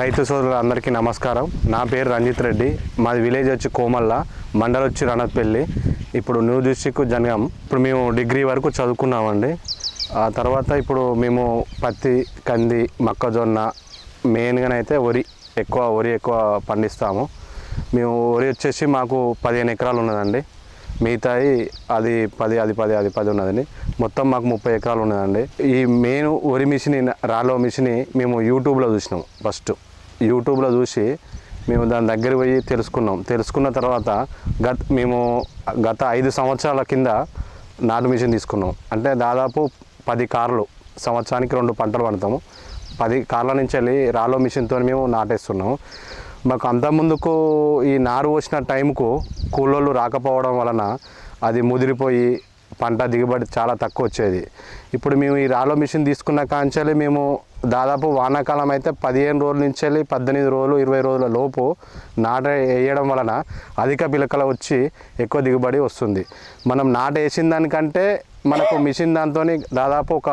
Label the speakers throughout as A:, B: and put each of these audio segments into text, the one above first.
A: రైతు సోదరులందరికీ నమస్కారం. నా పేరు రంజిత్ రెడ్డి. మాది విలేజ్ వచ్చి కోమల్ల మండల్ వచ్చి రణత్పల్లి. ఇప్పుడు న్యూ డిస్టిక్ జనగాం. ఇప్పుడు మేము డిగ్రీ వరకు చదువుకున్నామండి. ఆ తర్వాత ఇప్పుడు మేము పత్తి కంది మొక్కజొన్న మెయిన్గానైతే వరి ఎక్కువ వరి ఎక్కువ పండిస్తాము. మేము వరి వచ్చేసి మాకు పదిహేను ఎకరాలు ఉన్నదండి. మిగతాయి అది పది అది పది అది పది ఉన్నదండి. మొత్తం మాకు ముప్పై ఎకరాలు ఉన్నదండి. ఈ మెయిన్ వరి మిషన్ రాలో మిషన్ మేము యూట్యూబ్లో చూసినాం ఫస్ట్. యూట్యూబ్లో చూసి మేము దాని దగ్గర పోయి తెలుసుకున్నాం. తెలుసుకున్న తర్వాత గత మేము గత ఐదు సంవత్సరాల కింద నాటు మిషన్ తీసుకున్నాం. అంటే దాదాపు పది కార్లు సంవత్సరానికి రెండు పంటలు పడతాము. పది కార్ల నుంచి వెళ్ళి రాలో మిషన్తో మేము నాటేస్తున్నాము. మాకు అంత ముందుకు ఈ నారు పోసిన టైంకు కూలోళ్ళు రాకపోవడం వలన అది ముదిరిపోయి పంట దిగుబడి చాలా తక్కువ వచ్చేది. ఇప్పుడు మేము ఈ రాలో మిషన్ తీసుకున్న కాంచాలి మేము దాదాపు వానాకాలం అయితే పదిహేను రోజుల నుంచి వెళ్ళి పద్దెనిమిది రోజులు ఇరవై రోజుల లోపు నాట వేయడం వలన అధిక పిలకలు వచ్చి ఎక్కువ దిగుబడి వస్తుంది. మనం నాట వేసిన దానికంటే మనకు మిషన్ దాంతో దాదాపు ఒక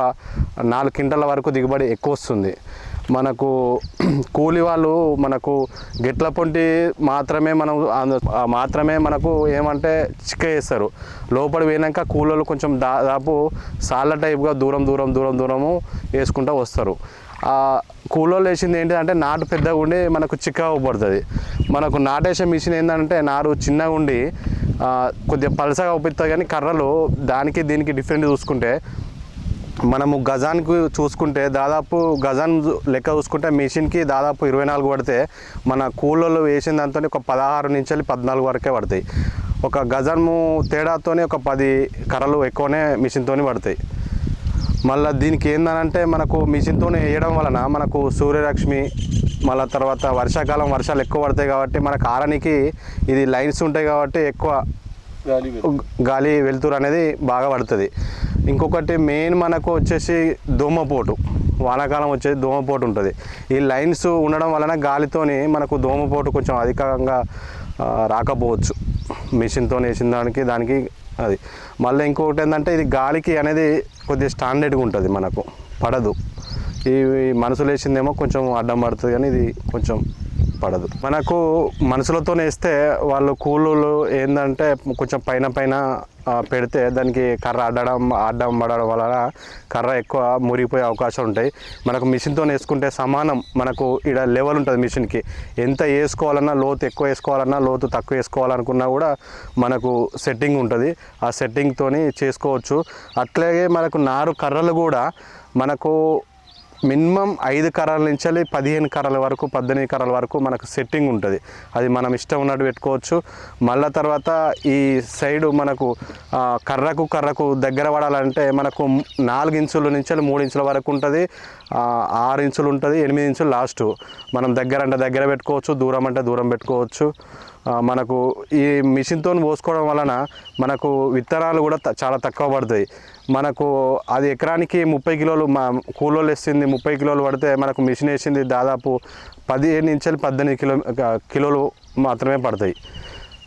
A: నాలుగు క్వింటల వరకు దిగుబడి ఎక్కువ వస్తుంది. మనకు కూలి వాళ్ళు మనకు గిట్ల పొంటి మాత్రమే మనం మాత్రమే మనకు ఏమంటే చిక్క వేస్తారు లోపలి పోయినాక కూలీలు కొంచెం దాదాపు సాళ్ళ టైప్గా దూరం దూరం దూరం దూరము వేసుకుంటూ వస్తారు. కూలోళ్ళు వేసింది ఏంటంటే నాటు పెద్దగా ఉండి మనకు చిక్కగా పడుతుంది. మనకు నాటేసే మిషన్ ఏంటంటే నారు చిన్నగా ఉండి కొద్దిగా పలసగా అవుపిస్తుంది కానీ కర్రలు దానికి దీనికి డిఫరెంట్ చూసుకుంటే మనము గజానికి చూసుకుంటే దాదాపు గజాన్ లెక్క చూసుకుంటే మిషన్కి దాదాపు ఇరవై నాలుగు పడితే మన కూలలో వేసిన దాంతో ఒక పదహారు నుంచి పద్నాలుగు వరకే పడతాయి. ఒక గజము తేడాతోనే ఒక పది కర్రలు ఎక్కువనే మిషన్తో పడతాయి. మళ్ళీ దీనికి ఏందనంటే మనకు మిషన్తో వేయడం వలన మనకు సూర్యరశ్మి మళ్ళీ తర్వాత వర్షాకాలం వర్షాలు ఎక్కువ పడతాయి కాబట్టి మనకు ఆరనికి ఇది లైన్స్ ఉంటాయి కాబట్టి ఎక్కువ గాలి వెలుతురు అనేది బాగా పడుతుంది. ఇంకొకటి మెయిన్ మనకు వచ్చేసి దోమపోటు. వానాకాలం వచ్చేసి దోమపోటు ఉంటుంది. ఈ లైన్స్ ఉండడం వలన గాలితోని మనకు దోమపోటు కొంచెం అధికంగా రాకపోవచ్చు. మిషన్తో వేసిన దానికి దానికి అది. మళ్ళీ ఇంకొకటి ఏంటంటే ఇది గాలికి అనేది కొద్దిగా స్టాండర్డ్గా ఉంటుంది మనకు. పడదు. ఈ మనసులు వేసిందేమో కొంచెం అడ్డం పడుతుంది కానీ ఇది కొంచెం పడదు. మనకు మనుషులతో వేస్తే వాళ్ళు కూలీలు ఏంటంటే కొంచెం పైన పైన పెడితే దానికి కర్ర అడ్డడం అడ్డం పడడం వలన కర్ర ఎక్కువ మురిగిపోయే అవకాశం ఉంటాయి. మనకు మిషన్తో వేసుకుంటే సమానం. మనకు ఇక్కడ లెవెల్ ఉంటుంది మిషన్కి. ఎంత వేసుకోవాలన్నా లోతు ఎక్కువ వేసుకోవాలన్నా లోతు తక్కువ వేసుకోవాలనుకున్నా కూడా మనకు సెట్టింగ్ ఉంటుంది. ఆ సెట్టింగ్తోని చేసుకోవచ్చు. అట్లాగే మనకు నారు కర్రలు కూడా మనకు మినిమం ఐదు కర్రల నుంచి వెళ్ళి పదిహేను కర్రల వరకు పద్దెనిమిది కర్రల వరకు మనకు సెట్టింగ్ ఉంటుంది. అది మనం ఇష్టం ఉన్నట్టు పెట్టుకోవచ్చు. మళ్ళీ తర్వాత ఈ సైడు మనకు కర్రకు కర్రకు దగ్గర పడాలంటే మనకు నాలుగు ఇంచుల నుంచి మూడు ఇంచుల వరకు ఉంటుంది. ఆరు ఇంచులు ఉంటుంది ఎనిమిది ఇంచులు లాస్ట్. మనం దగ్గర అంటే దగ్గర పెట్టుకోవచ్చు దూరం అంటే దూరం పెట్టుకోవచ్చు. మనకు ఈ మిషన్తో పోసుకోవడం వలన మనకు విత్తనాలు కూడా త- చాలా తక్కువ పడతాయి. మనకు అది ఎకరానికి ముప్పై కిలోలు మా కూలోలు వేసింది ముప్పై కిలోలు పడితే మనకు మిషన్ వేసింది దాదాపు పదిహేను నుంచి పద్దెనిమిది కిలో కిలోలు మాత్రమే పడతాయి.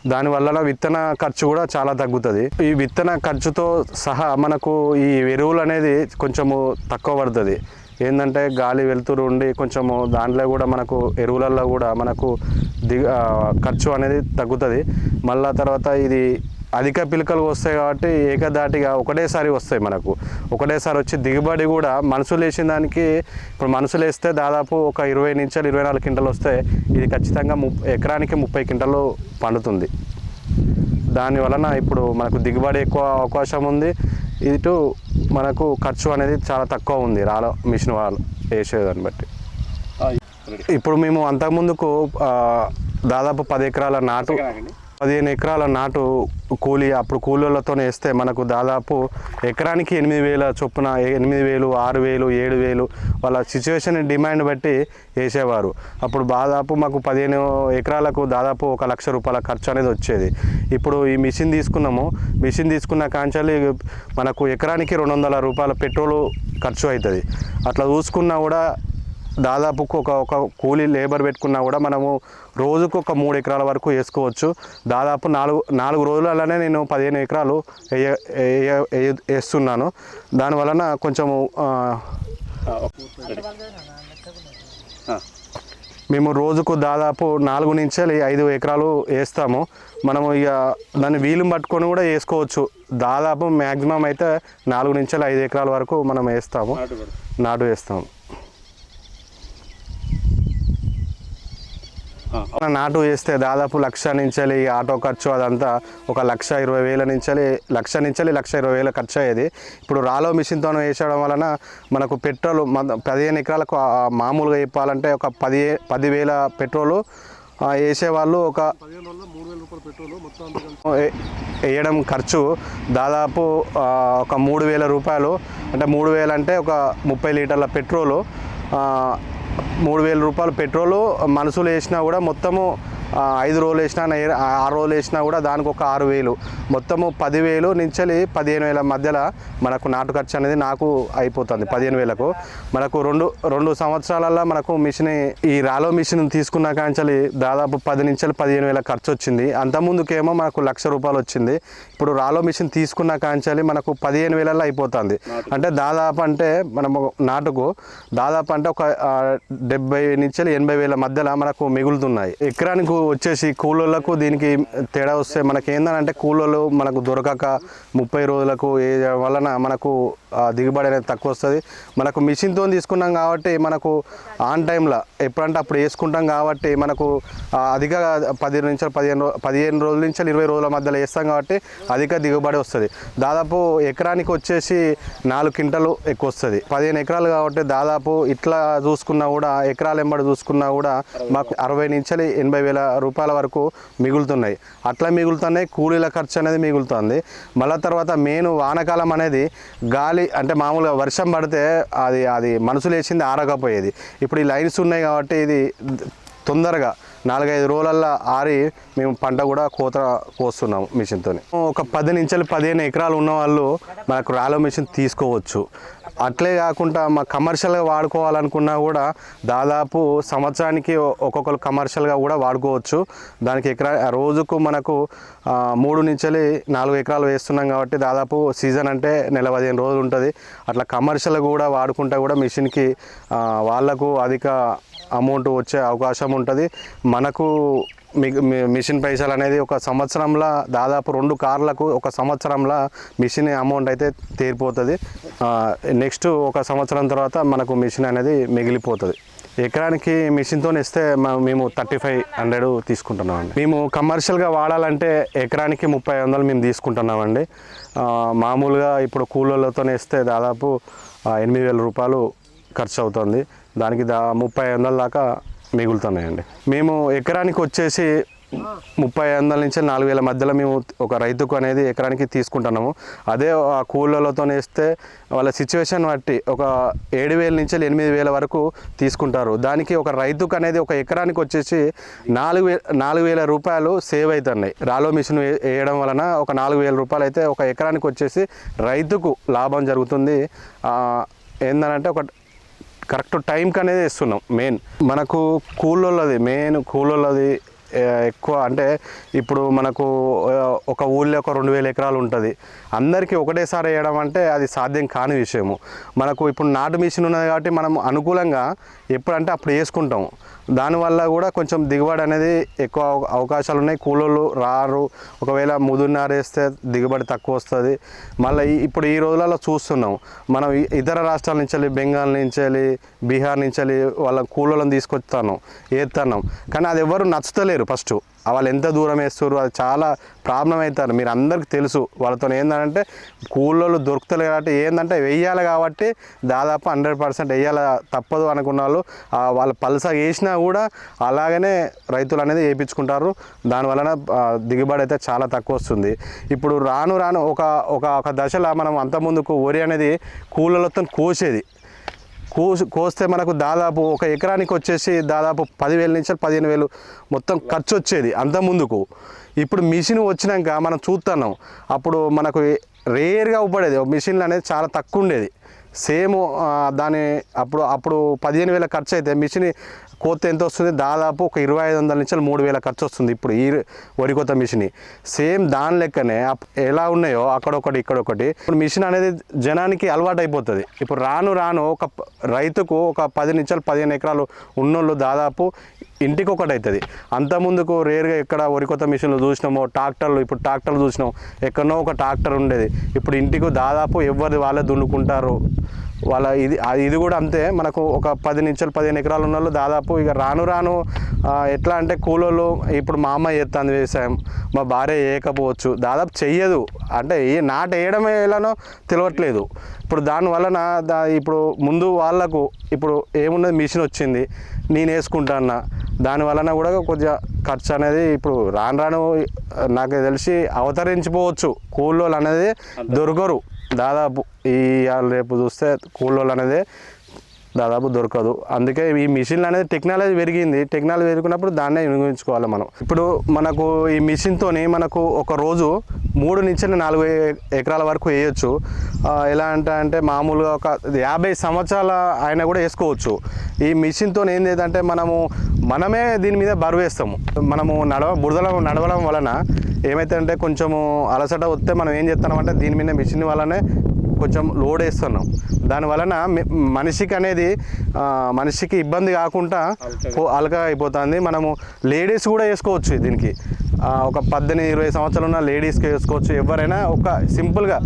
A: దానివల్ల విత్తన ఖర్చు కూడా చాలా తగ్గుతుంది. ఈ విత్తన ఖర్చుతో సహా మనకు ఈ ఎరువులు అనేది కొంచెము తక్కువ పడుతుంది. ఏంటంటే గాలి వెలుతురు ఉండి కొంచెము దాంట్లో కూడా మనకు ఎరువులలో కూడా మనకు దిగ ఖర్చు అనేది తగ్గుతుంది. మళ్ళా తర్వాత ఇది అధిక పిలకలు వస్తాయి కాబట్టి ఏకధాటిగా ఒకటేసారి వస్తాయి మనకు. ఒకటేసారి వచ్చి దిగుబడి కూడా మనుషులు వేసిన దానికి ఇప్పుడు మనుషులు వేస్తే దాదాపు ఒక ఇరవై నుంచి ఇరవై నాలుగు క్వింటలు వస్తే ఇది ఖచ్చితంగా ము ఎకరానికి ముప్పై క్వింటలు పండుతుంది. దాని వలన ఇప్పుడు మనకు దిగుబడి ఎక్కువ అవకాశం ఉంది. ఇటు మనకు ఖర్చు అనేది చాలా తక్కువ ఉంది. రాల మిషన్ వాళ్ళు వేసేదాన్ని బట్టి. ఇప్పుడు మేము అంతకుముందుకు దాదాపు పది ఎకరాల నాటు పదిహేను ఎకరాల నాటు కూలి అప్పుడు కూలీలతో వేస్తే మనకు దాదాపు ఎకరానికి ఎనిమిది వేల చొప్పున ఎనిమిది వేలు ఆరు వేలు ఏడు వేలు వాళ్ళ సిచ్యువేషన్ డిమాండ్ బట్టి వేసేవారు. అప్పుడు దాదాపు మాకు పదిహేను ఎకరాలకు దాదాపు ఒక లక్ష రూపాయల ఖర్చు అనేది వచ్చేది. ఇప్పుడు ఈ మిషన్ తీసుకున్నాము. మిషన్ తీసుకున్న కాంచాలి మనకు ఎకరానికి రెండు వందల రూపాయల పెట్రోలు ఖర్చు అవుతుంది. అట్లా చూసుకున్నా కూడా దాదాపు ఒక ఒక కూలీ లేబర్ పెట్టుకున్నా కూడా మనము రోజుకు ఒక మూడు ఎకరాల వరకు వేసుకోవచ్చు. దాదాపు నాలుగు నాలుగు రోజులలోనే నేను పదిహేను ఎకరాలు వేస్తున్నాను. దానివలన కొంచెము మేము రోజుకు దాదాపు నాలుగు నుంచి ఐదు ఎకరాలు వేస్తాము. మనము ఇక దాన్ని వీలు పట్టుకొని కూడా వేసుకోవచ్చు. దాదాపు మ్యాక్సిమం అయితే నాలుగు నుంచి ఐదు ఎకరాల వరకు మనం వేస్తాము. నాటు వేస్తాము. నాటు వేస్తే దాదాపు లక్ష నుంచి ఆటో ఖర్చు అదంతా ఒక లక్ష ఇరవై వేల నుంచి లక్ష నుంచి లక్ష ఇరవై వేల ఖర్చు అయ్యేది. ఇప్పుడు రాలో మిషన్తో వేసేయడం వలన మనకు పెట్రోల్ పదిహేను ఎకరాలకు మామూలుగా చెప్పాలంటే ఒక పది పదివేల పెట్రోలు వేసేవాళ్ళు ఒక వేయడం ఖర్చు దాదాపు ఒక మూడు వేల రూపాయలు. అంటే మూడు వేలు అంటే ఒక ముప్పై లీటర్ల పెట్రోలు మూడు వేల రూపాయలు పెట్రోలు మనుషులు వేసినా కూడా మొత్తము ఐదు రోజులు వేసినా ఆరు రోజులు వేసినా కూడా దానికి ఒక ఆరు వేలు. మొత్తము పదివేలు నుంచి పదిహేను వేల మధ్యలో మనకు నాటు ఖర్చు అనేది నాకు అయిపోతుంది పదిహేను వేలకు. మనకు రెండు రెండు సంవత్సరాలలో మనకు మిషన్ ఈ రాలో మిషన్ తీసుకున్న కాంచలి దాదాపు పది నుంచి పదిహేను వేల ఖర్చు వచ్చింది. అంతకుముందుకేమో మనకు లక్ష రూపాయలు వచ్చింది. ఇప్పుడు రాలో మిషన్ తీసుకున్న కాంచలి మనకు పదిహేను వేలలో అయిపోతుంది. అంటే దాదాపు అంటే మనము నాటుకు దాదాపు అంటే ఒక డెబ్బై నుంచి ఎనభై వేల మధ్యలో మనకు మిగులుతున్నాయి. ఎకరానికి వచ్చేసి కూలోళ్ళకు దీనికి తేడా వస్తే మనకి ఏంటంటే కూలోళ్ళు మనకు దొరకక ముప్పై రోజులకు ఏ వలన మనకు ఆ, దిగుబడి అనేది తక్కువ వస్తుంది. మనకు మిషన్తో తీసుకున్నాం కాబట్టి మనకు ఆన్ టైంలో ఎప్పుడంటే అప్పుడు వేసుకుంటాం కాబట్టి మనకు అధిక పది నుంచి పదిహేను పదిహేను రోజుల నుంచి ఇరవై రోజుల మధ్యలో వేస్తాం కాబట్టి అధిక దిగుబడి వస్తుంది. దాదాపు ఎకరానికి వచ్చేసి నాలుగు క్వింటలు ఎక్కువ వస్తుంది. పదిహేను ఎకరాలు కాబట్టి దాదాపు ఇట్లా చూసుకున్నా కూడా ఎకరాలు ఎంబడి చూసుకున్నా కూడా మాకు అరవై నుంచి ఎనభై వేల రూపాయల వరకు మిగులుతున్నాయి. అట్లా మిగులుతున్నాయి కూలీల ఖర్చు అనేది మిగులుతుంది. మళ్ళా తర్వాత మెయిన్ వానకాలం అనేది గాలి అంటే మామూలుగా వర్షం పడితే అది అది మనసులు వేసింది ఆరకపోయేది. ఇప్పుడు ఈ లైన్స్ ఉన్నాయి కాబట్టి ఇది తొందరగా నాలుగైదు రోజులల్లో ఆరి మేము పంట కూడా కోత కోస్తున్నాము మిషన్తో ఒక పది నుంచి పదిహేను ఎకరాలు ఉన్న వాళ్ళు మనకు రాలో మిషన్ తీసుకోవచ్చు. అట్లే కాకుండా మా కమర్షియల్గా వాడుకోవాలనుకున్నా కూడా దాదాపు సంవత్సరానికి ఒక్కొక్కరు కమర్షియల్గా కూడా వాడుకోవచ్చు. దానికి ఎకరా రోజుకు మనకు మూడు నుంచి నాలుగు ఎకరాలు వేస్తున్నాం కాబట్టి దాదాపు సీజన్ అంటే నెల పదిహేను రోజులు ఉంటుంది. అట్లా కమర్షియల్గా కూడా వాడుకుంటే కూడా మిషన్కి వాళ్ళకు అధిక అమౌంట్ వచ్చే అవకాశం ఉంటుంది. మనకు మిషన్ పైసలు అనేది ఒక సంవత్సరంలో దాదాపు రెండు కార్లకు ఒక సంవత్సరంలో మిషన్ అమౌంట్ అయితే తీరిపోతుంది. నెక్స్ట్ ఒక సంవత్సరం తర్వాత మనకు మిషన్ అనేది మిగిలిపోతుంది. ఎకరానికి మిషన్తో ఇస్తే మేము థర్టీ ఫైవ్ హండ్రెడ్ తీసుకుంటున్నామండి. మేము కమర్షియల్గా వాడాలంటే ఎకరానికి ముప్పై వందలు మేము తీసుకుంటున్నామండి. మామూలుగా ఇప్పుడు కూలీలతో ఇస్తే దాదాపు ఎనిమిది వేల రూపాయలు ఖర్చు అవుతుంది దానికి దా ముప్పై వందల దాకా మిగులుతున్నాయండి. మేము ఎకరానికి వచ్చేసి ముప్పై వందల నుంచి నాలుగు వేల మధ్యలో మేము ఒక రైతుకు అనేది ఎకరానికి తీసుకుంటున్నాము. అదే ఆ కూలలతో వేస్తే వాళ్ళ సిచ్యువేషన్ బట్టి ఒక ఏడు వేల నుంచి ఎనిమిది వేల వరకు తీసుకుంటారు. దానికి ఒక రైతుకు అనేది ఒక ఎకరానికి వచ్చేసి నాలుగు వే నాలుగు వేల రూపాయలు సేవ్ అవుతున్నాయి. రాలో మిషన్ వేయడం వలన ఒక నాలుగు వేల రూపాయలు అయితే ఒక ఎకరానికి వచ్చేసి రైతుకు లాభం జరుగుతుంది. ఏందనంటే ఒక కరెక్ట్ టైంకి అనేది ఇస్తున్నాం మెయిన్. మనకు కూలోళ్ళది మెయిన్ కూలోళ్ళది ఎక్కువ అంటే ఇప్పుడు మనకు ఒక ఊళ్ళో ఒక రెండు వేల ఎకరాలు ఉంటుంది. అందరికీ ఒకటేసారి వేయడం అంటే అది సాధ్యం కాని విషయము. మనకు ఇప్పుడు నాటు మిషన్ ఉన్నది కాబట్టి మనం అనుకూలంగా ఎప్పుడంటే అప్పుడు వేసుకుంటాం దానివల్ల కూడా కొంచెం దిగుబడి అనేది ఎక్కువ అవకాశాలు ఉన్నాయి. కూలోళ్ళు రారు. ఒకవేళ ముదురునారు వేస్తే దిగుబడి తక్కువ వస్తుంది. మళ్ళీ ఇప్పుడు ఈ రోజులలో చూస్తున్నాం మనం ఇతర రాష్ట్రాల నుంచి వెళ్ళి బెంగాల్ నుంచి వెళ్ళి బీహార్ నుంచి వెళ్ళి వాళ్ళ కూలోళ్ళని తీసుకొస్తాను ఏతున్నాం కానీ అది ఎవరు నచ్చుతలేరు. ఫస్ట్ వాళ్ళు ఎంత దూరం వేస్తారు అది చాలా ప్రాబ్లం అవుతారు. మీరు అందరికీ తెలుసు. వాళ్ళతో ఏంటంటే కూలోళ్ళు దొరుకుతారు కాబట్టి ఏంటంటే వెయ్యాలి కాబట్టి దాదాపు హండ్రెడ్ పర్సెంట్ వేయాలి తప్పదు అనుకున్న వాళ్ళు వాళ్ళు పల్స వేసినా కూడా అలాగనే రైతులు అనేది వేయించుకుంటారు. దానివలన దిగుబడి అయితే చాలా తక్కువ వస్తుంది. ఇప్పుడు రాను రాను ఒక ఒక ఒక దశలో మనం అంత ముందుకు వరి అనేది కూలలతో కోసేది. కోసి కోస్తే మనకు దాదాపు ఒక ఎకరానికి వచ్చేసి దాదాపు పదివేల నుంచి పదిహేను వేలు మొత్తం ఖర్చు వచ్చేది అంత ముందుకు. ఇప్పుడు మిషన్ వచ్చినాక మనం చూస్తున్నాం అప్పుడు మనకు రేర్గా ఉపడేది మిషన్లు అనేది చాలా తక్కువ ఉండేది సేమ్ దాని అప్పుడు అప్పుడు పదిహేను వేల ఖర్చు అయితే మిషన్ కోత ఎంత వస్తుంది? దాదాపు ఒక ఇరవై ఐదు వందల నుంచి మూడు వేల ఖర్చు వస్తుంది ఇప్పుడు ఈ వరి కోత మిషన్. సేమ్ దాని లెక్కనే ఎలా ఉన్నాయో అక్కడొకటి ఇక్కడొకటి. ఇప్పుడు మిషన్ అనేది జనానికి అలవాటు అయిపోతుంది. ఇప్పుడు రాను రాను ఒక రైతుకు ఒక పది నుంచి పదిహేను ఎకరాలు ఉన్నోళ్ళు దాదాపు ఇంటికి ఒకటి అవుతుంది అంత ముందుకు రేరుగా ఎక్కడ వరికొత్త మిషన్లు చూసినామో ట్రాక్టర్లు ఇప్పుడు ట్రాక్టర్లు చూసినాం ఎక్కడనో ఒక ట్రాక్టర్ ఉండేది. ఇప్పుడు ఇంటికి దాదాపు ఎవరిది వాళ్ళే దున్నుకుంటారు. వాళ్ళ ఇది ఇది కూడా అంతే. మనకు ఒక పది నిమిషాలు పదిహేను ఎకరాలు ఉన్న వాళ్ళు దాదాపు ఇక రాను రాను ఎట్లా అంటే కూలోళ్ళు ఇప్పుడు మా అమ్మ చేస్తుంది వ్యవసాయం. మా భార్య వేయకపోవచ్చు దాదాపు చెయ్యదు. అంటే ఏ నాట వేయడమే ఎలానో తెలియట్లేదు ఇప్పుడు దానివల్ల నా దా ఇప్పుడు ముందు వాళ్ళకు ఇప్పుడు ఏమున్నది మిషన్ వచ్చింది నేను వేసుకుంటాను దాని వలన కూడా కొద్దిగా ఖర్చు అనేది ఇప్పుడు రాను రాను నాకు తెలిసి అవతరించిపోవచ్చు. కూలోళ్ళు అనేది దొరకరు. దాదాపు ఈ రేపు చూస్తే కూలోళ్ళు అనేది దాదాపు దొరకదు. అందుకే ఈ మిషన్లు అనేది టెక్నాలజీ పెరిగింది. టెక్నాలజీ పెరిగినప్పుడు దాన్నే వినియోగించుకోవాలి మనం. ఇప్పుడు మనకు ఈ మిషన్తోని మనకు ఒక రోజు మూడు నుంచి నాలుగు ఎకరాల వరకు వేయచ్చు. ఎలా అంటే అంటే మామూలుగా ఒక యాభై సంవత్సరాల ఆయన కూడా వేసుకోవచ్చు. ఈ మిషన్తో ఏం లేదంటే మనము మనమే దీని మీద బరువు వేస్తాము. మనము నడవ బురదల నడవడం వలన ఏమైతే అంటే కొంచెము అలసట వస్తే మనం ఏం చేస్తున్నామంటే దీని మీద మిషన్ వల్లనే కొంచెం లోడ్ వేస్తున్నాం. దాని వలన మి- మనిషికి అనేది మనిషికి ఇబ్బంది కాకుండా అలక అయిపోతుంది. మనము లేడీస్ కూడా వేసుకోవచ్చు దీనికి. ఒక పద్దెనిమిది ఇరవై సంవత్సరాలు ఉన్న లేడీస్కి వేసుకోవచ్చు. ఎవరైనా ఒక సింపుల్గా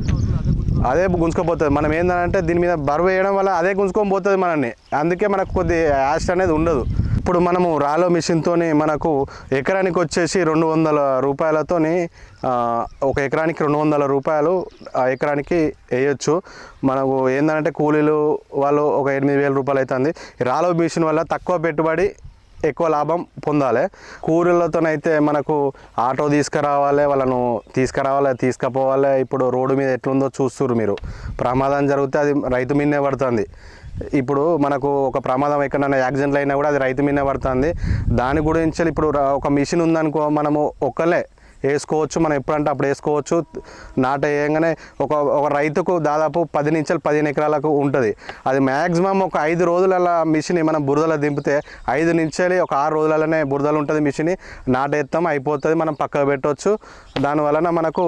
A: అదే గుంజుకోపోతుంది. మనం ఏంటంటే దీని మీద బరువు వేయడం వల్ల అదే గుంజుకొని పోతుంది మనల్ని. అందుకే మనకు కొద్ది యాస్ట్ అనేది ఉండదు. ఇప్పుడు మనము రాలో మిషన్తోని మనకు ఎకరానికి వచ్చేసి రెండు వందల రూపాయలతోని ఒక ఎకరానికి రెండు వందల రూపాయలు ఆ ఎకరానికి వేయొచ్చు. మనకు ఏంటంటే కూలీలు వాళ్ళు ఒక ఎనిమిది వేల రూపాయలు అవుతుంది రాలో మిషన్ వల్ల తక్కువ పెట్టుబడి ఎక్కువ లాభం పొందాలి. కూలీలతోనైతే మనకు ఆటో తీసుకురావాలి వాళ్ళను తీసుకురావాలి తీసుకుపోవాలి. ఇప్పుడు రోడ్డు మీద ఎట్లుందో చూస్తున్నారు మీరు. ప్రమాదం జరిగితే అది రైతు మీదనే పడుతుంది. ఇప్పుడు మనకు ఒక ప్రమాదం ఎక్కడైనా యాక్సిడెంట్లు అయినా కూడా అది రైతు మీద పడుతుంది. దాని గురించి ఇప్పుడు ఒక మిషన్ ఉందనుకో మనము ఒక్కలే వేసుకోవచ్చు. మనం ఎప్పుడంటే అప్పుడు వేసుకోవచ్చు. నాట వేయంగానే ఒక ఒక రైతుకు దాదాపు పది నుంచి పదిహేను ఎకరాలకు ఉంటుంది. అది మ్యాక్సిమం ఒక ఐదు రోజుల మిషన్ మనం బురదలో దింపితే ఐదు నుంచి ఒక ఆరు రోజులలోనే బురదలు ఉంటుంది మిషన్. నాటేస్తాం అయిపోతుంది మనం పక్కకు పెట్టవచ్చు దాని వలన మనకు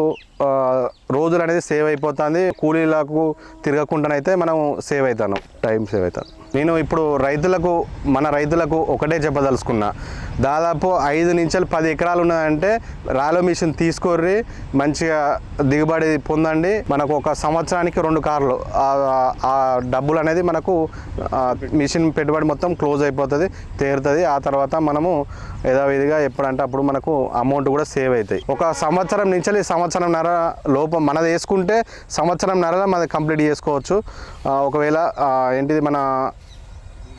A: రోజులు అనేది సేవ్ అయిపోతుంది. కూలీలకు తిరగకుండానైతే మనం సేవ్ అవుతాను టైం సేవ్ అవుతాను నేను ఇప్పుడు రైతులకు మన రైతులకు ఒకటే చెప్పదలుచుకున్నా. దాదాపు ఐదు నుంచి పది ఎకరాలు ఉన్నదంటే రాలో మిషన్ తీసుకొర్రి మంచిగా దిగుబడి పొందండి. మనకు ఒక సంవత్సరానికి రెండు కార్లు. ఆ- డబ్బులు అనేది మనకు మిషన్ పెట్టుబడి మొత్తం క్లోజ్ అయిపోతుంది తేరుతుంది. ఆ తర్వాత మనము యథావిధిగా ఎప్పుడంటే అప్పుడు మనకు అమౌంట్ కూడా సేవ్ అవుతాయి ఒక సంవత్సరం నుంచి సంవత్సరం నర లోపం మనది వేసుకుంటే సంవత్సరం నర మనది కంప్లీట్ చేసుకోవచ్చు. ఒకవేళ ఏంటిది మన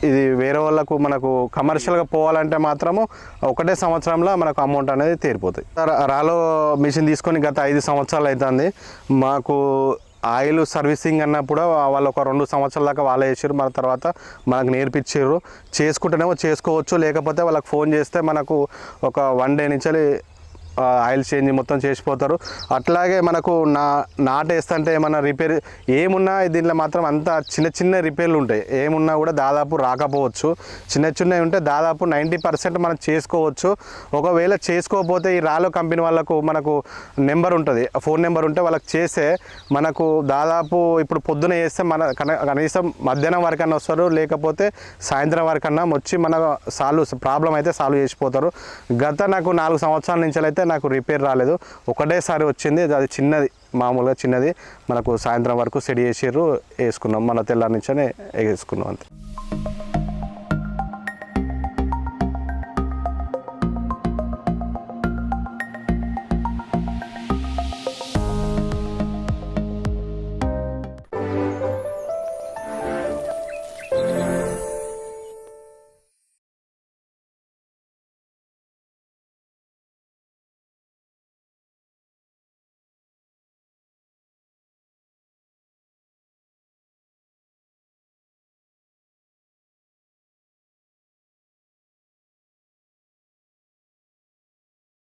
A: ఇది వేరే వాళ్ళకు మనకు కమర్షియల్గా పోవాలంటే మాత్రము ఒకటే సంవత్సరంలో మనకు అమౌంట్ అనేది తీరిపోతుంది రాలో మిషన్ తీసుకొని గత ఐదు సంవత్సరాలు అవుతుంది మాకు ఆయిల్ సర్వీసింగ్ అన్నప్పుడు వాళ్ళు ఒక రెండు సంవత్సరాల దాకా వాళ్ళే చేసారు మన తర్వాత మనకు నేర్పించారు చేసుకుంటేనేమో చేసుకోవచ్చు. లేకపోతే వాళ్ళకి ఫోన్ చేస్తే మనకు ఒక వన్ డే నుంచి ఆయిల్ చేంజ్ మొత్తం చేసిపోతారు. అట్లాగే మనకు నా నాటేస్తుంటే ఏమన్నా రిపేర్ ఏమున్నా దీంట్లో మాత్రం అంత చిన్న చిన్న రిపేర్లు ఉంటాయి. ఏమున్నా కూడా దాదాపు రాకపోవచ్చు. చిన్న చిన్నవి ఉంటే దాదాపు నైంటీ పర్సెంట్ మనం చేసుకోవచ్చు. ఒకవేళ చేసుకోకపోతే ఈ రాలో కంపెనీ వాళ్ళకు మనకు నెంబర్ ఉంటుంది. ఫోన్ నెంబర్ ఉంటే వాళ్ళకి చేస్తే మనకు దాదాపు ఇప్పుడు పొద్దున చేస్తే మన కన- కనీసం మధ్యాహ్నం వరకన్నా వస్తారు. లేకపోతే సాయంత్రం వరకన్నా వచ్చి మన సాల్వ్ ప్రాబ్లం అయితే సాల్వ్ చేసిపోతారు. గత నాకు నాలుగు సంవత్సరాల నుంచి అయితే నాకు రిపేర్ రాలేదు. ఒకటేసారి వచ్చింది అది చిన్నది మామూలుగా చిన్నది. మనకు సాయంత్రం వరకు సెడి చేసిర్రు వేసుకున్నాం. మన తెల్లారి నుంచే వేసుకున్నాం అంతే.